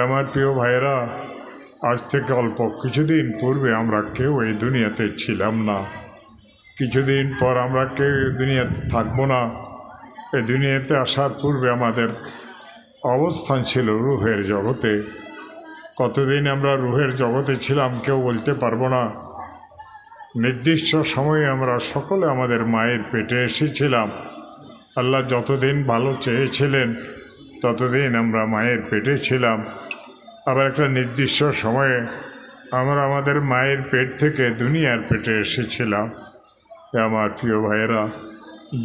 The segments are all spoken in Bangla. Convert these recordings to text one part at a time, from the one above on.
আমার প্রিয় ভাইয়েরা, আজ থেকে অল্প কিছুদিন পূর্বে আমরা কেউ এই দুনিয়াতে ছিলাম না। কিছুদিন পর আমরা কেউ এই দুনিয়াতে থাকব না। এই দুনিয়াতে আসার পূর্বে আমাদের অবস্থান ছিল রুহের জগতে। কতদিন আমরা রুহের জগতে ছিলাম কেউ বলতে পারব না। নির্দিষ্ট সময়ে আমরা সকলে আমাদের মায়ের পেটে এসেছিলাম। আল্লাহ যতদিন ভালো চেয়েছিলেন ততদিন আমরা মায়ের পেটে ছিলাম। আবার একটা নির্দিষ্ট সময়ে আমরা আমাদের মায়ের পেট থেকে দুনিয়ার পেটে এসেছিলাম। আমার প্রিয় ভাইয়েরা,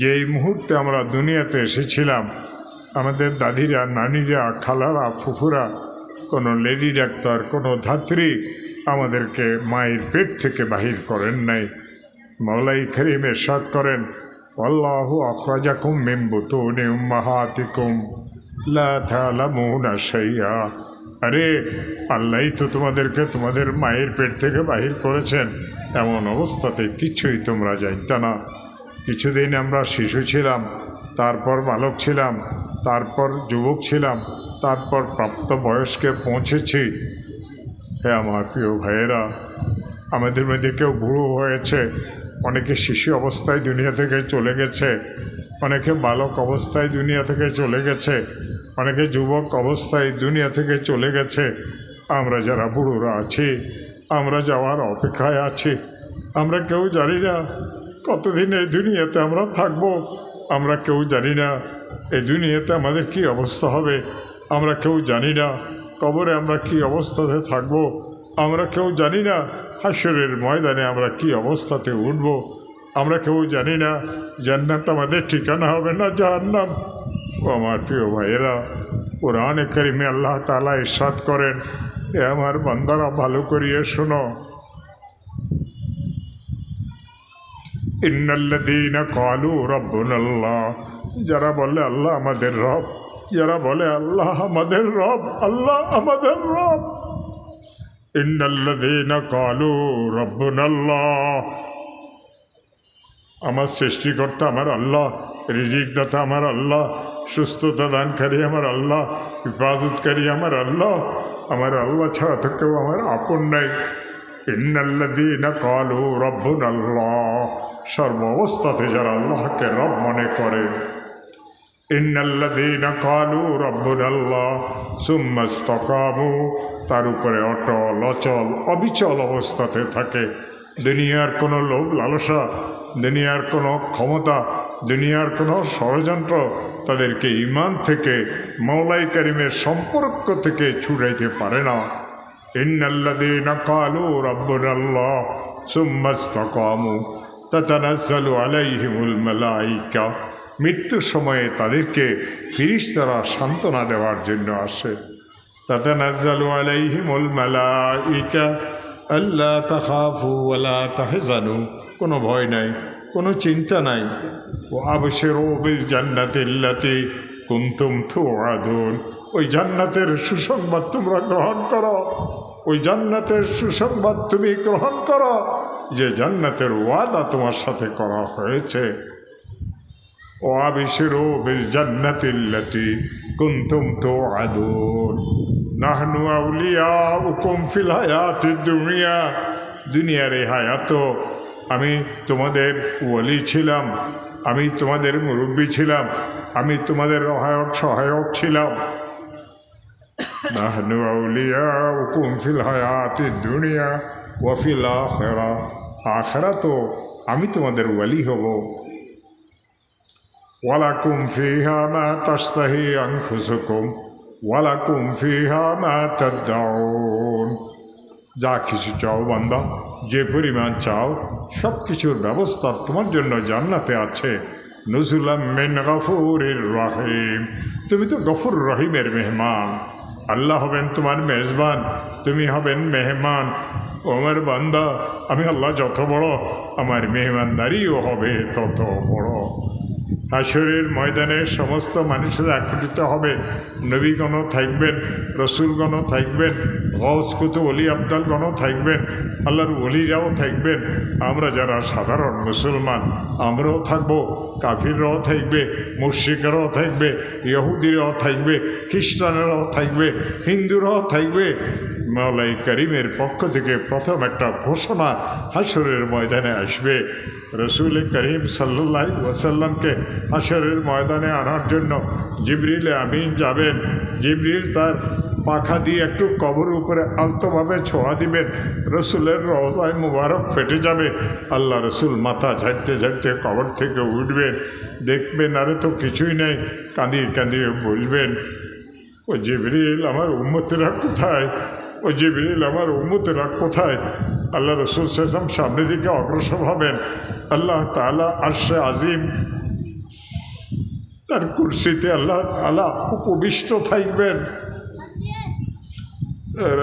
যেই মুহূর্তে আমরা দুনিয়াতে এসেছিলাম, আমাদের দাদিরা, নানিরা, খালারা, ফুফুরা, কোনো লেডি ডাক্তার, কোনো ধাত্রী আমাদেরকে মায়ের পেট থেকে বাহির করেন নাই। মৌলাই করিম এরশাদ করেন, আল্লাহ আখরাজাকুম বুতুনি উম্মাহাতিকুম। লা তা'লামুনা শাইআ আরে আল্লাহই তো তোমাদেরকে তোমাদের মায়ের পেট থেকে বাহির করেছেন। এমন অবস্থাতে কিছুই তোমরা জানত না। কিছুদিন আমরা শিশু ছিলাম, তারপর বালক ছিলাম, তারপর যুবক ছিলাম, তারপর প্রাপ্ত বয়স্কে পৌঁছেছি। হে আমার প্রিয় ভাইয়েরা, আমাদের মধ্যে কেউ বুড়ো হয়েছে, অনেকে শিশু অবস্থায় দুনিয়া থেকে চলে গেছে, অনেকে বালক অবস্থায় দুনিয়া থেকে চলে গেছে অনেকে যুবক অবস্থায় দুনিয়া থেকে চলে গেছে। আমরা যারা বুড়োরা আছি, আমরা যাওয়ার অপেক্ষায় আছি। আমরা কেউ জানি না কতদিন এই দুনিয়াতে আমরা থাকব। আমরা কেউ জানি না এই দুনিয়াতে আমাদের কি অবস্থা হবে। আমরা কেউ জানি না কবরে আমরা কি অবস্থাতে থাকব। আমরা কেউ জানি না হাসরের ময়দানে আমরা কি অবস্থাতে উঠব। আমরা কেউ জানি না, জান্নাত আমাদের ঠিকানা হবে না জাহান্নাম। আমার প্রিয় ভাইয়েরা, কোরআনে করিমে আল্লাহ তালা ইরশাদ করেন, এ আমার বান্দারা ভালো করিয়ে শোনো। ইন্নাল্লাযীনা ক্বালু রাব্বুনাল্লাহ, যারা বলে আল্লাহ আমাদের রব, যারা বলে আল্লাহ আমাদের রব, আল্লাহ আমাদের রব। ইন্নাল্লাযীনা ক্বালু রাব্বুনাল্লাহ আমার সৃষ্টিকর্তা আমার আল্লাহ রিজিক দাতা আমার আল্লাহ সুস্থতা দানকারী আমার আল্লাহ, হিফাজতকারী আমার আল্লাহ আমার আল্লাহ ছাড়া তো কেউ আমার আপন নাই। ইন্নাল্লাযীনা ক্বালু রাব্বুনাল্লাহ সর্ব অবস্থাতে যারা আল্লাহকে রব মনে করে। ইন্নাল্লাযীনা ক্বালু রাব্বুনাল্লাহ, সুম্মা ইসতাকামু, তার উপরে অটল, অচল, অবিচল অবস্থাতে থাকে। দুনিয়ার কোনো লোভ লালসা দুনিয়ার কোনো ক্ষমতা, দুনিয়ার কোনো ষড়যন্ত্র তাদেরকে ইমান থেকে, মৌলাই করিমের সম্পর্ক থেকে ছুটাইতে পারে না। ইন্নাল্লাযীনা ক্বালু রাব্বুনাল্লাহ সুম্মা ইসতাকামু, তাতানাজ্জালু আলাইহিমুল মালাইকা। মৃত্যুর সময়ে তাদেরকে ফিরিস্তারা সান্ত্বনা দেওয়ার জন্য আসে। তাতানাজ্জালু আলাইহিমুল মালাইকা আল্লাহ তাখাফু ওয়ালা তাহজানু। কোনো ভয় নাই, কোনো চিন্তা নাই। ও আবশেরো বিল জান্নাতিল্লাতি কুন্তুম তুআদুন ওই জান্নাতের সুসংবাদ তোমরা গ্রহণ করো। ওই জান্নাতের সুসংবাদ তুমি গ্রহণ করো। যে জান্নাতের ওয়াদা তোমার সাথে করা হয়েছে। ও আবিশিরো বিল জান্নাতিল্লাতি কুন্তুম তুআদুন নাহনু আউলিয়া উকুম ফিল হায়াতিদ দুনিয়া। দুনিয়ার এই হায়াত আমি তোমাদের ওলি ছিলাম, আমি তোমাদের মুরব্বী ছিলাম, আমি তোমাদের সহায়ক সহায়ক ছিলাম। দুনিয়া ওয়াফিল তো আমি তোমাদের ওয়ালি হব। ওয়ালাকুম ফিহা মা তাস্তাহি আনফুসুকুম, ওয়ালাকুম ফিহা মা তাদউন। যা কিছু চাও বান্দা। যে পরিমাণ চাও সব কিছুর ব্যবস্থা তোমার জন্য জান্নাতে আছে। নজুলাম মেন গফুরের রহিম। তুমি তো গফুর রহিমের মেহমান। আল্লাহ হবেন তোমার মেজবান, তুমি হবেন মেহমান। আমার বান্দা, আমি আল্লাহ যত বড়, আমার মেহমানদারিও হবে তত বড়। হাসরের ময়দানে সমস্ত মানুষেরা একত্রিত হবে। নবীগণও থাকবেন, রসুলগণও থাকবেন গস কুতু অলি আবদালগণও থাকবেন, আল্লাহর অলিরাও থাকবেন। আমরা যারা সাধারণ মুসলমান, আমরাও থাকব, কাফিররাও থাকবে মুর্শিকেরাও থাকবে, ইহুদিরাও থাকবে, খ্রিস্টানেরাও থাকবে, হিন্দুরাও থাকবে। মাওলাই করিমের পক্ষ থেকে প্রথম একটা ঘোষণা হাসরের ময়দানে আসবে। রসুল করিম সাল্লাহ ওয়াসাল্লামকে হাসরের ময়দানে আনার জন্য জিবরিল আমিন যাবেন। জিবরিল তার পাখা দিয়ে একটু কবর উপরে আলতোভাবে ছোঁয়া দিবেন। রসুলের রওজায় মুবারক ফেটে যাবে। আল্লাহ রসুল মাথা ঝাড়তে ঝাড়তে কবর থেকে উঠবেন। দেখবেন আরে তো কিছুই নেই, কাঁদিয়ে কাঁদিয়ে বলবেন, ও জিবরিল, আমার উম্মতেরা কোথায়? ও জিবরিল, আমার উম্মতেরা কোথায়? আল্লাহ রসুল সেসম সামনের দিকে অগ্রসর হবেন। আল্লাহ তালা আরশে আজিম তার কুর্সিতে আল্লাহ তালা উপবিষ্ট থাকবেন।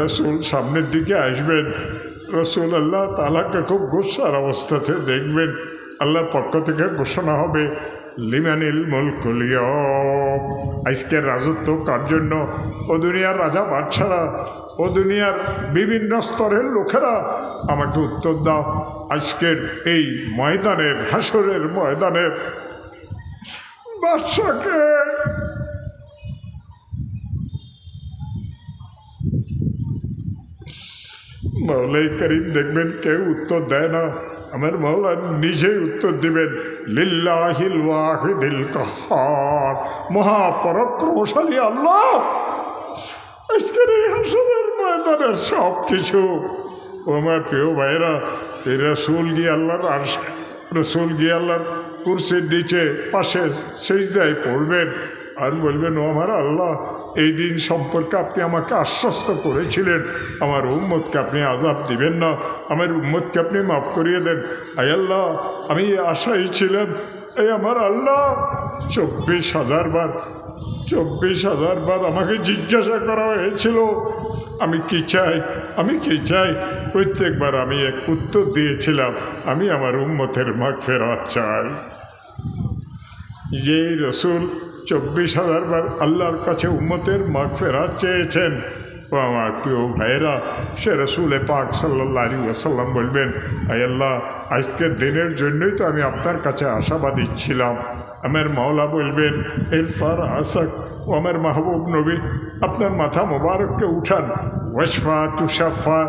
রসুল সামনের দিকে আসবেন। রসুল আল্লাহ তালাকে খুব গুসার অবস্থাতে দেখবেন। আল্লাহর পক্ষ থেকে ঘোষণা হবে, লিমানিল মুলকুলিয় আজকের রাজত্ব কার জন্য? ও দুনিয়ার রাজা বাদশারা ও দুনিয়ার বিভিন্ন স্তরের লোকেরা আমাকে উত্তর দাও। আজকের এই ময়দানের হাসরের ময়দানের বাদশাকে মৌলাই করিম দেখবেন, কেউ উত্তর দেয় না। আমার মৌলা নিজেই উত্তর দিবেন, লিল্লাহিল ওয়াহিদিল মহাপরাক্রমশালী আল্লাহ। আজকের এই হাসনের ময়দানের সব কিছু আমার প্রিয় ভাইরা এই রসুল গিয়ে আল্লাহর আর রসুল গিয়ে আল্লাহর কুরসির নিচে পাশে সেজদায় পড়বেন। আর বলবেন, ও আমার আল্লাহ, এই দিন সম্পর্কে আপনি আমাকে আশ্বস্ত করেছিলেন। আমার উম্মতকে আপনি আজাব দিবেন না। আমার উম্মতকে আপনি মাফ করিয়ে দেন। আই আল্লাহ, আমি আশাই ছিলাম। এই আমার আল্লাহ, চব্বিশ হাজার বার চব্বিশ হাজার বার আমাকে জিজ্ঞাসা করা হয়েছিল। আমি কি চাই? আমি কি চাই? প্রত্যেকবার আমি এক উত্তর দিয়েছিলাম, আমি আমার উম্মতের মাগ ফেরত চাই। যেই রসুল চব্বিশ হাজার বার আল্লাহর কাছে উম্মতের মাগ ফেরত চেয়েছেন ও আমার প্রিয় ভাইয়েরা সে রসুলে পাক সাল্লাহ আলী ওসাল্লাম বলবেন আল্লাহ আজকের দিনের জন্যই তো আমি আপনার কাছে আশাবাদী ছিলাম আমার মাওলা বলবেন এরফার আসাক ও আমার মাহবুব নবী আপনার মাথা মোবারককে উঠান ওয়াসফা তুষাফা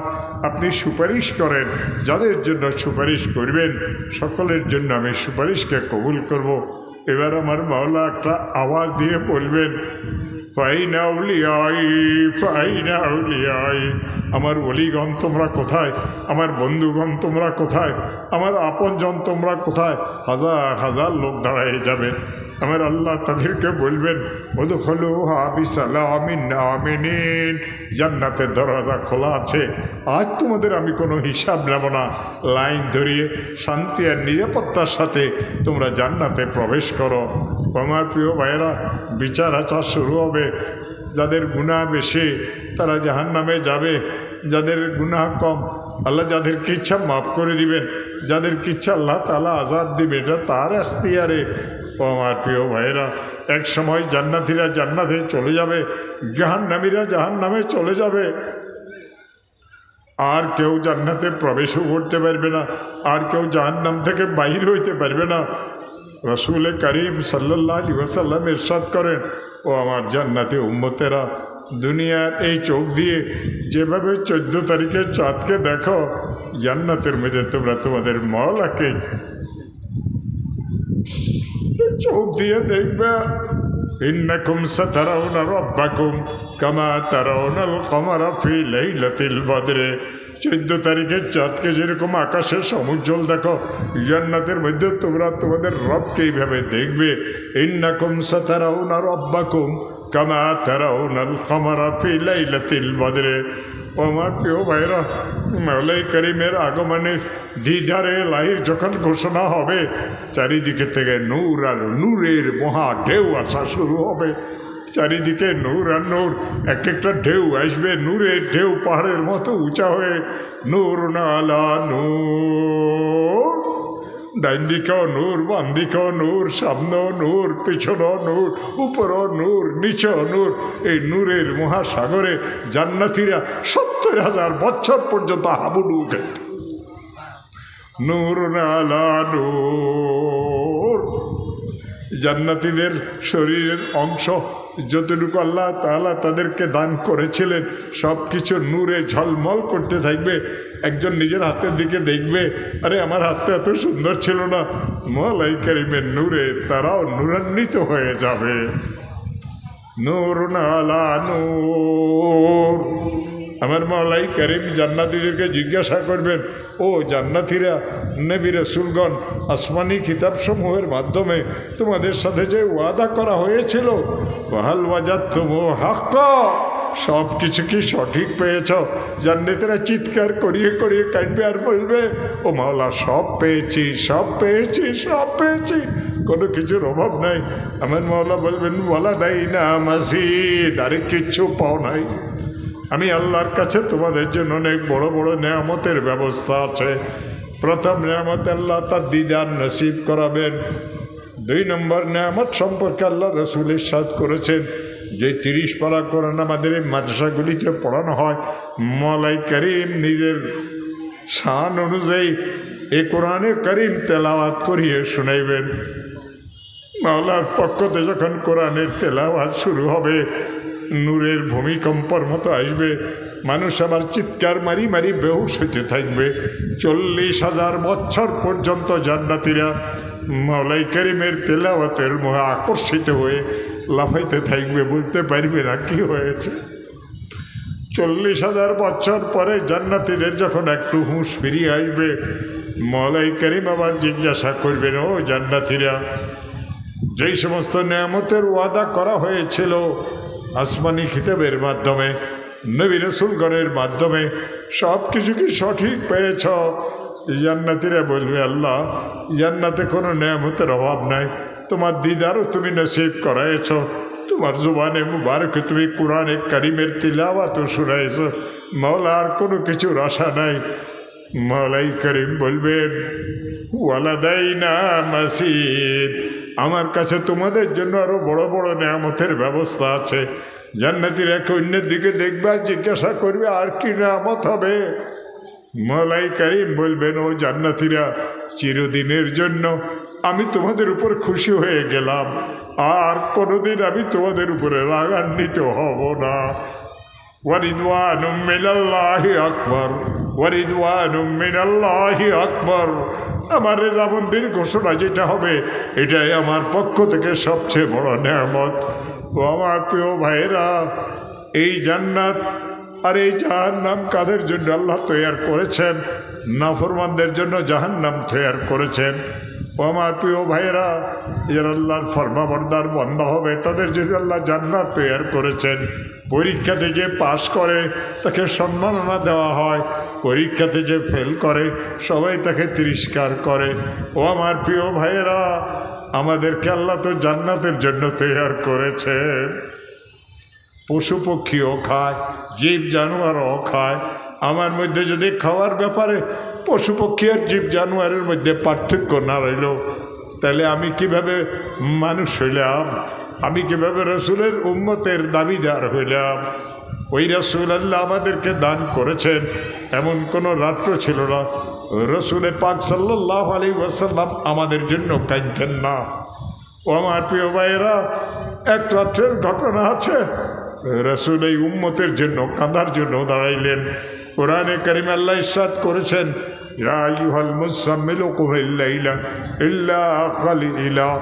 আপনি সুপারিশ করেন যাদের জন্য সুপারিশ করবেন সকলের জন্য আমি সুপারিশকে কবুল করব। এবার আমার মাওলা একটা আওয়াজ দিয়ে বলবেন আমার অলিগণ, তোমরা কোথায়? আমার বন্ধুগণ, তোমরা কোথায়? আমার আপনজন, তোমরা কোথায়? হাজার হাজার লোক দাঁড়ায় যাবে। আমার আল্লাহ তাদেরকে বলবেন ওদখলু হাবি সালামিন আমিনিন জান্নাতের দরজা খোলা আছে। আজ তোমাদের আমি কোনো হিসাব নেব না। লাইন ধরিয়ে শান্তি আর নিরাপত্তার সাথে তোমরা জান্নাতে প্রবেশ করো। আমার প্রিয় ভাইয়েরা, বিচার আচার শুরু হবে। যাদের গুণা বেশি, তারা জাহান নামে যাবে। যাদের গুনাহ কম, আল্লাহ যাদেরকে ইচ্ছা মাফ করে দিবেন। যাদেরকে ইচ্ছা আল্লাহ তালা আজাদ দিবে এটা তার এখতিয়ারে। ও আমার প্রিয় ভাইয়েরা এক সময় জান্নাতিরা জান্নাতে চলে যাবে, জাহান্নামীরা জাহান নামে চলে যাবে। আর কেউ জান্নাতে প্রবেশও করতে পারবে না, আর কেউ জাহান্নাম থেকে বাহির হইতে পারবে না। রসুল করিম সাল্লাহ আলী ওয়াসাল্লাম ইরশাদ করেন, ও আমার জান্নাতে উম্মতেরা, দুনিয়ার এই চোখ দিয়ে যেভাবে চোদ্দ তারিখে চাঁদকে দেখো, জান্নাতের মধ্যে তোমরা তোমাদের মলাকে চোখ দিয়ে দেখবে, ইন্নাকুম সাতারাউনা রব্বাকুম কামা তারাউনাল কমারা ফি লাইলাতিল বদরে। চোদ্দ তারিখের চাঁদকে যেরকম আকাশের সমুজ্জ্বল, দেখো, জান্নাতের মধ্যে তোমরা তোমাদের রবকে এইভাবে দেখবে, ইন্নাকুম সাতারাউনা রব্বাকুম কামা তারাউনাল কমারা ফি লাইলাতিল বদরে। ও আমার প্রিয় ভাইরা মৌলাই করিমের আগমনের দিদারে লাইর যখন ঘোষণা হবে, চারিদিকে থেকে নূর আর নূরের মহা ঢেউ আসা শুরু হবে। চারিদিকে নূর আর নূর এক একটা ঢেউ আসবে, নূরের ঢেউ পাহাড়ের মতো উঁচা হয়ে। নূর নালা, নূর। ডাইন নূর বাম নূর সামনেও নূর পিছন নূর উপরও নূর নিচেও নূর এই নূরের মহাসাগরে জান্নাতিরা সত্তর হাজার বছর পর্যন্ত হাবুডু খেত। নূর নালা নূর। জান্নাতীদের শরীরের অংশ যতটুকু আল্লাহ তাআলা তাদেরকে দান করেছিলেন সব কিছু নূরে ঝলমল করতে থাকবে, একজন নিজের হাতের দিকে দেখবে, আরে আমার হাতটা এত সুন্দর ছিল না। মলাই করিমের নূরে তারাও নূরান্বিত হয়ে যাবে। নূর নালা নূর। আমার মলাই করিম জান্নাতিদেরকে জিজ্ঞাসা করবেন, ও জান্নাতিরা, নবী রসুলগণ, আসমানি কিতাবসমূহের মাধ্যমে তোমাদের সাথে যে ওয়াদা করা হয়েছিল বহাল বাজার তুমো হাক্ক, সব কিছু কি সঠিক পেয়েছ? জান্নাতিরা চিৎকার করিয়ে করিয়ে কাঁদবে আর বলবে, ও মাওলা, সব পেয়েছি সব পেয়েছি সব পেয়েছি, কোনো কিছুর অভাব নাই। আমার মাওলা বলবেন বলা দেয় না মাসিদ আরে কিচ্ছু পাও নাই। আমি আল্লাহর কাছে তোমাদের জন্য অনেক বড় বড় নেয়ামতের ব্যবস্থা আছে। প্রথম নেয়ামত আল্লাহ তার দিদার নসিব করাবেন। দুই নম্বর নেয়ামত সম্পর্কে আল্লাহ রসুলের সাদ করেছেন যে তিরিশ পারা কোরআন আমাদের এই মাদ্রাসাগুলিতে পড়ানো হয়। মলাই করিম নিজের শান অনুযায়ী এ কোরআনে করিম তেলাওয়াত করিয়ে শুনাইবেন। মাওলার পক্ষতে যখন কোরআনের তেলাওয়াত শুরু হবে নূরের ভূমিকম্পর মতো আসবে। মানুষ আবার চিৎকার মারি মারি বেহুশ হইতে থাকবে। চল্লিশ হাজার বছর পর্যন্ত জান্নাতিরা মাওলাই করিমের তেলাওয়াতের মোহে আকর্ষিত হয়ে লাফাইতে থাকবে, বলতে পারবে না কি হয়েছে। চল্লিশ হাজার বছর পরে জান্নাতিদের যখন একটু হুঁশ ফিরিয়ে আসবে, মলাই করিম আবার জিজ্ঞাসা করবেন, ও জান্নাতিরা, যেই সমস্ত নিয়ামতের ওয়াদা করা হয়েছিল আসমানি খিতাবের মাধ্যমে, নবী রসুলগণের মাধ্যমে সব কিছু কি সঠিক পেয়েছ? জান্নাতিরা বলবে, আল্লাহ, জান্নাতে কোনো নিয়ামতের অভাব নাই। তোমার দিদারও তুমি নসিব করাইছ তোমার জুবানে মুবারকে তুমি কোরআনে করিমের তিলাওয়াতও শুনাইছ মাওলা, আর কোনো কিছুর আশা নাই। মালাই করিম বলবেন ওয়ালাদাই না মাসিদ। আমার কাছে তোমাদের জন্য আরও বড় বড় নিয়ামতের ব্যবস্থা আছে। জান্নাতির এক অন্যের দিকে দেখবে আর জিজ্ঞাসা করবে, আর কি নিয়ামত হবে? মালাই করিম বলবেন, ও জান্নাতিরা, চিরদিনের জন্য আমি তোমাদের উপর খুশি হয়ে গেলাম। আর কোনোদিন আমি তোমাদের উপরে রাগান্বিত হব না। ওয়ারিদওয়ান মিনাল্লাহি আকবর ওয়ারিদওয়ান মিনাল্লাহি আকবর আমার রেজাবন্দির ঘোষণা যেটা হবে, এটাই আমার পক্ষ থেকে সবচেয়ে বড় নেয়ামত। ও আমার প্রিয় ভাইয়েরা, এই জান্নাত আর এই জাহান্নাম কাদের জন্য আল্লাহ তৈয়ার করেছেন? নাফরমানদের জন্য জাহান্নাম তৈয়ার করেছেন। ও আমার প্রিয় ভাইয়েরা যারা আল্লাহর ফর্মাবর্দার বন্ধ হবে, তাদের জন্য আল্লাহ জান্নাত তৈয়ার করেছেন, পরীক্ষা থেকে পাশ করে তাকে সম্মাননা দেওয়া হয় পরীক্ষাতে যে ফেল করে, সবাই তাকে তিরস্কার করে। ও আমার প্রিয় ভাইয়েরা, আমাদেরকে আল্লাহ তো জান্নাতের জন্য তৈয়ার করেছে। পশু পক্ষীও খায়, জীব জানোয়ারও খায়। আমার মধ্যে যদি খাওয়ার ব্যাপারে পশু পক্ষী আর জীব জানোয়ারের মধ্যে পার্থক্য না রইল। তাহলে আমি কীভাবে মানুষ হইলাম? আমি কীভাবে রসুলের উম্মতের দাবিদার হইলাম? ওই রসুল আল্লাহ আমাদেরকে দান করেছেন, এমন কোনো রাত্র ছিল না। রসুলে পাক সাল্লাহ আলী ওয়াসাল্লাম আমাদের জন্য কাঁদতেন না। ও আমার প্রিয় ভাইয়েরা, এক রাত্রের ঘটনা আছে। রসুল এই উম্মতের জন্য, কাঁদার জন্য দাঁড়াইলেন। قرآن کریم اللہ اشارت کرشن يا أيها المزمل قه الليل إلا قليلا.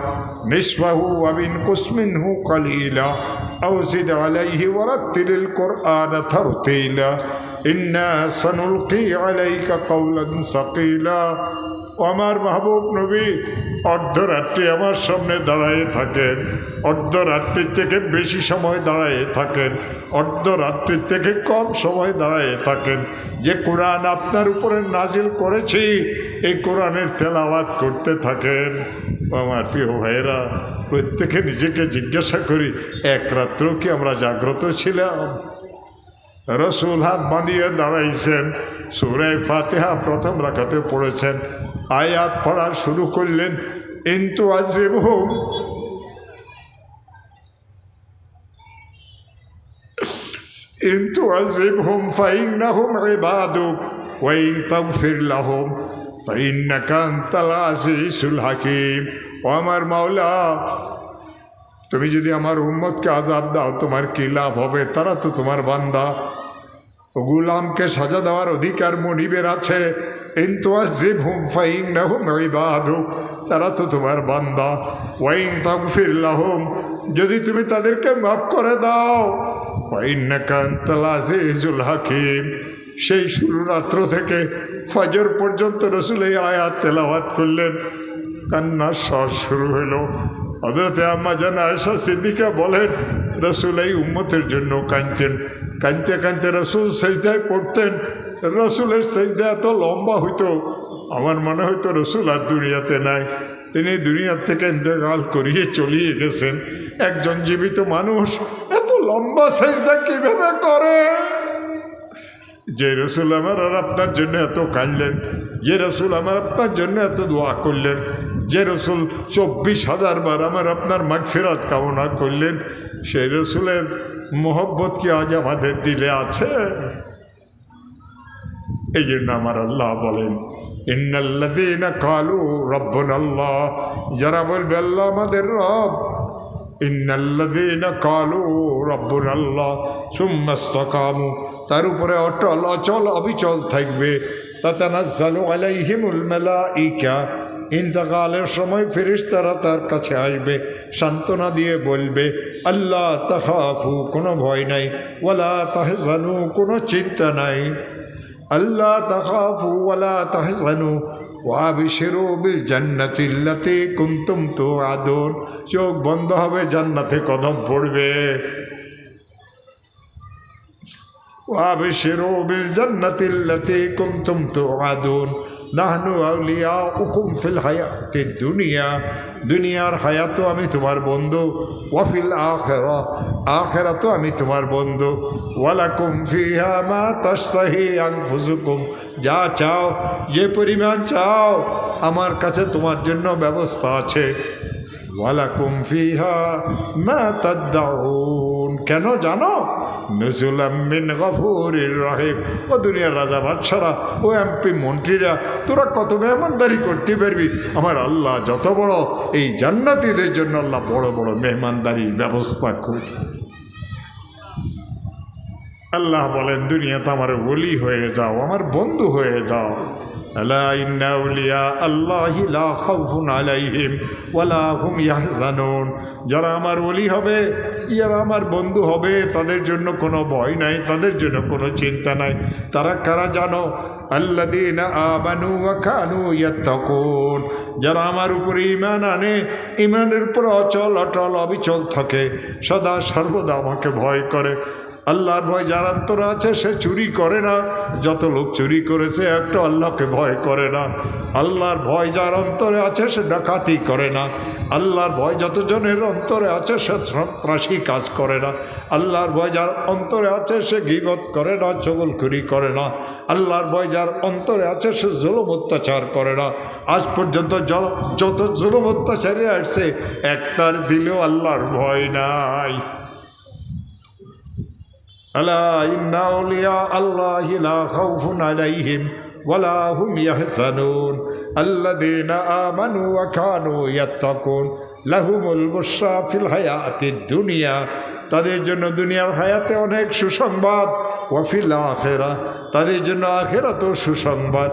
نصفه وبنقص منه قليلا. أو زد عليه ورتل القرآن ترتيلا. إنا سنلقي عليك قولا ثقيلا. ও আমার মাহবুব নবী, অর্ধরাত্রি আমার সামনে দাঁড়াইয়ে থাকেন। অর্ধরাত্রির থেকে বেশি সময় দাঁড়াইয়ে থাকেন। অর্ধরাত্রির থেকে কম সময় দাঁড়ায় থাকেন। যে কোরআন আপনার উপরে নাজিল করেছি, এই কোরআনের তেলাওয়াত করতে থাকেন। আমার প্রিয় ভাইয়েরা, প্রত্যেকে নিজেকে জিজ্ঞাসা করি, এক রাত্র কি আমরা জাগ্রত ছিলাম? রসুল হাত বাঁধিয়ে দাঁড়াইছেন সুরায় ফাতেহা প্রথম রাখাতে পড়েছেন। আয়াত পড়া শুরু করলেন। ইন্তু আজরিব। হোম ইন্তু আজরিব হোম ফাইন না হোম রে বাদুক ওয়াইং তাও ফিরলা হোম ফাইন না কান্তালা আসিসুল হাকিম। ও আমার মাওলা, তুমি যদি আমার উম্মতকে আজাব দাও, তোমার কি লাভ হবে? তারা তো তোমার বান্দা। গুলামকে সাজা দেওয়ার অধিকার মনিবের আছে। হুম না হুম তারা তো তোমার বান্দা। ওয়াইন তাগফির লাহুম। যদি তুমি তাদেরকে মাফ করে দাও। ওয়াইনাকান্তাল হাকিম। সেই শুরু রাত্র থেকে ফজর পর্যন্ত রসুল এই আয়াত তেলাওয়াত করলেন। কান্নার স্বর শুরু হলো। হজরতে আম্মা জান আয়সা সিদ্দিকা বলেন, রসুল এই উম্মতের জন্য কাঁদতেন কাঁদতে কাঁদতে রসুল সেজদায় পড়তেন। রসুলের সেজদা এত লম্বা হইতো, আমার মনে হয়তো রসুল আর দুনিয়াতে নাই। তিনি দুনিয়ার থেকে ইন্তেকাল করিয়ে চলিয়ে গেছেন। একজন জীবিত মানুষ, এত লম্বা সেজদা কীভাবে করে? যে রসুল আমার আর আপনার জন্য এত কাঁদলেন, যে রসুল আমার আপনার জন্য এত দোয়া করলেন, যে রসুল চব্বিশ হাজার বার আমার আপনার মাগফিরাত কামনা করলেন, সেই রসুলের মোহব্বত কি আজ আমাদের দিলে আছে? এই জন্য আমার আল্লাহ বলেন, ইন্নাল্লাযীনা কালু রব্বুনা আল্লাহ যারা বলবে, আল্লাহ আমাদের রব। ইন্নাল্লাযীনা কালু রব্বুনা আল্লাহ ইসতাকামু। তার উপরে অটল, অচল, অবিচল থাকবে। তাতানাজ্জালু আলাইহিমুল মালাইকা। ইন্তকালের সময় ফেরিস্তারা তার কাছে আসবে, সান্ত্বনা দিয়ে বলবে, আল্লাহ তাহাফু কোনো ভয় নাই ওলা তাহসানু কোনো চিন্তা নাই। আল্লাহ তাহাফু ওলা তাহসানু ওয়াবিশেরো জান্নাতিল্লাতে কুন্তুম তো আদর চোখ বন্ধ হবে, জান্নাতে কদম পড়বে। ওয়াবিশেরো বিল জান্নাতিল্লাতে কুন্তুম তো আদর নাহনু আউলিয়া উকুম ফিল হায়াতে দুনিয়া। দুনিয়ার হায়াতো আমি তোমার বন্ধু। ওয়াফিল আখের আখেরা তো আমি তোমার বন্ধু। ওয়ালাকুম ফিহা মা তাসাহি আংফুজুকুম যা চাও, যে পরিমাণ চাও, আমার কাছে তোমার জন্য ব্যবস্থা আছে। ওয়ালাকুম ফিহা মা তাদ্দাউন। কেন জানো? নজুলাম মিন গফুরির রহিম। ও দুনিয়ার রাজা বাদশারা, ও এমপি মন্ত্রীরা, তোরা কত মেহমানদারি করতে পারবি? আমার আল্লাহ যত বড়, এই জান্নাতিদের জন্য আল্লাহ বড় বড় মেহমানদারির ব্যবস্থা করি আল্লাহ বলেন, দুনিয়াতে আমার ওলি হয়ে যাও, আমার বন্ধু হয়ে যাও। আলা ইন্না উলিয়া আল্লাহি লা খাউফুন আলাইহিম ওয়ালা হুম ইয়াহজানুন যারা আমার ওলি হবে, যারা আমার বন্ধু হবে, তাদের জন্য কোনো ভয় নাই, তাদের জন্য কোনো চিন্তা নাই। তারা কারা জানো? আল্লাদিনা আমানু কানু ইয়াত্তাকুন। যারা আমার উপরে ইমান আনে ইমানের উপর অচল, অটল, অবিচল থাকে, সদা সর্বদা আমাকে ভয় করে। আল্লাহর ভয় যার অন্তরে আছে, সে চুরি করে না। যত লোক চুরি করেছে, একটা আল্লাহকে ভয় করে না। আল্লাহর ভয় যার অন্তরে আছে, সে ডাকাতি করে না। আল্লাহর ভয় যতজনের অন্তরে আছে, সে সন্ত্রাসী কাজ করে না। আল্লাহর ভয় যার অন্তরে আছে, সে গিবত করে না, চগলখুরি করে না। আল্লাহর ভয় যার অন্তরে আছে, সে জুলুম অত্যাচার করে না। আজ পর্যন্ত যত জুলুম অত্যাচারে আসছে, একটার দিলেও আল্লাহর ভয় নাই। ألا إن أولياء الله لا خوف عليهم ولا هم يحزنون الذين آمنوا وكانوا يتقون لهم البشرى في الحياة الدنيا তাদের জন্য দুনিয়ার হায়াতে অনেক সুসংবাদ ওয়াফিল আখেরা তাদের জন্য আখেরাতেও সুসংবাদ